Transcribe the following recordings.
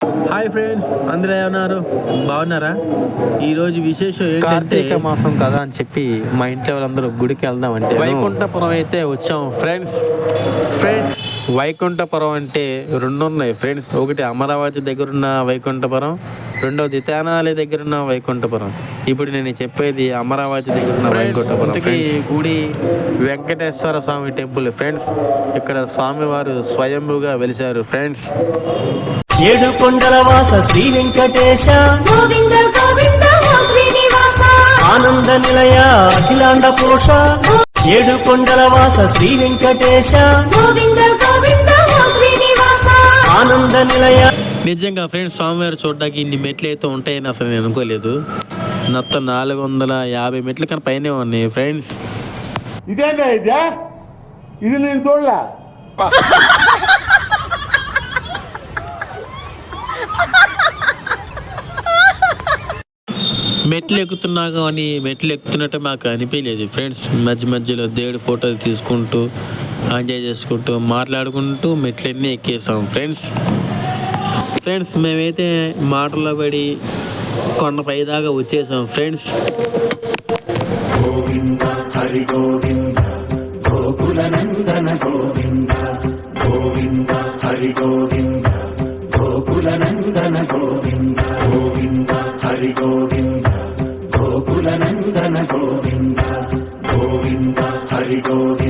Hi friends అందరూ ఎలా ఉన్నారు? బాగున్నారా? ఈ రోజు విశేషం ఏంటంటే కార్తీక మాసం కదా అని చెప్పి మా ఇంట్లో వాళ్ళందరూ గుడికి వెళ్దాం అంటే వైకుంఠపురం అయితే వచ్చాం ఫ్రెండ్స్. ఫ్రెండ్స్ వైకుంఠపురం అంటే రెండు ఉన్నాయి ఫ్రెండ్స్ ఒకటి అమరావతి దగ్గర ఉన్న వైకుంఠపురం రెండవది తేనాలి దగ్గర ఉన్న వైకుంఠపురం. ఇప్పుడు నేను చెప్పేది అమరావతి దగ్గర ఉన్న వైకుంఠపురం. గుడి వెంకటేశ్వర స్వామి టెంపుల్. ఫ్రెండ్స్ ఇక్కడ స్వామివారు స్వయంభుగా వెలిశారు. ఫ్రెండ్స్ ఏడు కొండల వాస శ్రీ వెంకటేశ. గోవింద గోవింద శ్రీనివాస. ఆనంద నిలయ అఖిలాండ పోష. ఏడు కొండల వాస శ్రీ వెంకటేశ. గోవింద ఆనంద నిలయ. నిజంగా ఫ్రెండ్స్ స్వామివారు చూడడానికి ఇన్ని మెట్లు అయితే ఉంటాయని అసలు నేను అనుకోలేదు. మొత్తం నాలుగు వందల యాభై మెట్లు కన్నా పైనే ఉన్నాయి ఫ్రెండ్స్. ఇదేందా ఇదే? ఇది నేను చూడలే. మెట్లు ఎక్కుతున్నా కానీ మెట్లు ఎక్కుతున్నట్టు మాకు అనిపించలేదు ఫ్రెండ్స్. మధ్య మధ్యలో దేవుడి ఫోటోలు తీసుకుంటూ ఎంజాయ్ చేసుకుంటూ మాట్లాడుకుంటూ మెట్లన్నీ ఎక్కేస్తాం ఫ్రెండ్స్. ఫ్రెండ్స్ మేమైతే మాటల్లో పడి కొండపై దాకా వచ్చేసాం ఫ్రెండ్స్. గోవింద హరి హరి గోవింద గోకుల నందన గోవింద గోవింద గోవింద హరి గోవింద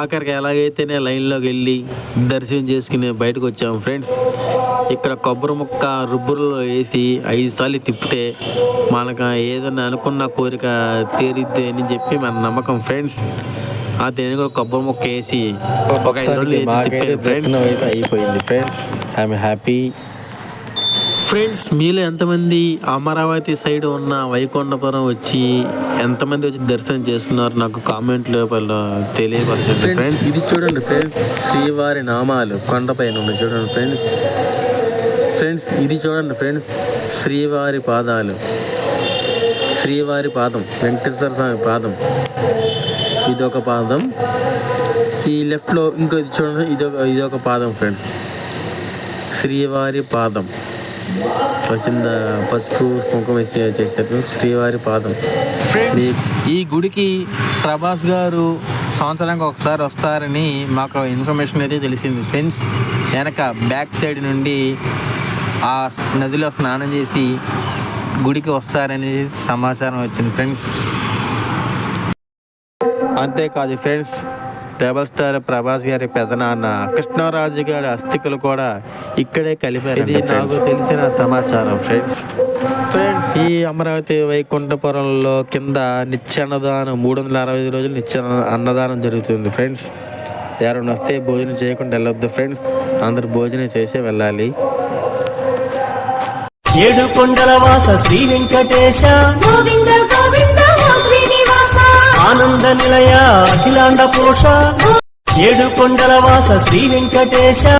ఆఖరికి ఎలాగైతేనే లైన్లోకి వెళ్ళి దర్శనం చేసుకుని బయటకు వచ్చాము ఫ్రెండ్స్. ఇక్కడ కొబ్బరి ముక్క రుబ్బురులో వేసి ఐదు సార్లు తిప్పితే మనకు ఏదైనా అనుకున్న కోరిక తీరిద్ది అని చెప్పి మన నమ్మకం ఫ్రెండ్స్. ఆ దేని కూడా కొబ్బరి ముక్క వేసి ఒక ఐదు రోజులు అయిపోయింది ఫ్రెండ్స్. I'm happy. ఫ్రెండ్స్ మీలో ఎంతమంది అమరావతి సైడ్ ఉన్న వైకుంఠపురం వచ్చి ఎంతమంది వచ్చి దర్శనం చేసుకున్నారు? నాకు కామెంట్ లోపల తెలియపరచండి ఫ్రెండ్స్ ఇది చూడండి ఫ్రెండ్స్ శ్రీవారి నామాలు కొండపైన ఉన్నాయి చూడండి ఫ్రెండ్స్. ఫ్రెండ్స్ ఇది చూడండి ఫ్రెండ్స్ శ్రీవారి పాదాలు. శ్రీవారి పాదం వెంకటేశ్వర స్వామి పాదం. ఇదొక పాదం. ఈ లెఫ్ట్లో ఇంకో ఇది చూడండి ఇదొక ఇదొక పాదం ఫ్రెండ్స్. శ్రీవారి పాదం. వచ్చిన పసుపు కుంకుమ చేశారు శ్రీవారి పాదం. ఫ్రెండ్స్ ఈ గుడికి ప్రభాస్ గారు సంవత్సరానికి ఒకసారి వస్తారని మాకు ఇన్ఫర్మేషన్ అయితే తెలిసింది. ఫ్రెండ్స్ వెనక బ్యాక్ సైడ్ నుండి ఆ నదిలో స్నానం చేసి గుడికి వస్తారని సమాచారం వచ్చింది. ఫ్రెండ్స్ అంతేకాదు ఫ్రెండ్స్ రెబల్ స్టార్ ప్రభాస్ గారి పెదనాన్న కృష్ణరాజు గారి అస్థికలు కూడా ఇక్కడే కలిపారు ఇది నాకు తెలిసిన సమాచారం ఫ్రెండ్స్. ఫ్రెండ్స్ ఈ అమరావతి వైకుంఠపురంలో కింద నిత్య అన్నదానం మూడు వందల అరవై ఐదు రోజులు నిత్య అన్నదానం జరుగుతుంది ఫ్రెండ్స్. ఎవరైనా వస్తే భోజనం చేయకుండా వెళ్ళొద్దు ఫ్రెండ్స్. అందరు భోజనం చేసే వెళ్ళాలి. ఏడు కొండల వాస శ్రీ వెంకటేశ. ఆనంద నిలయ అఖిలాండ పోష ఏడు కొండల వాస శ్రీ వెంకటేశ.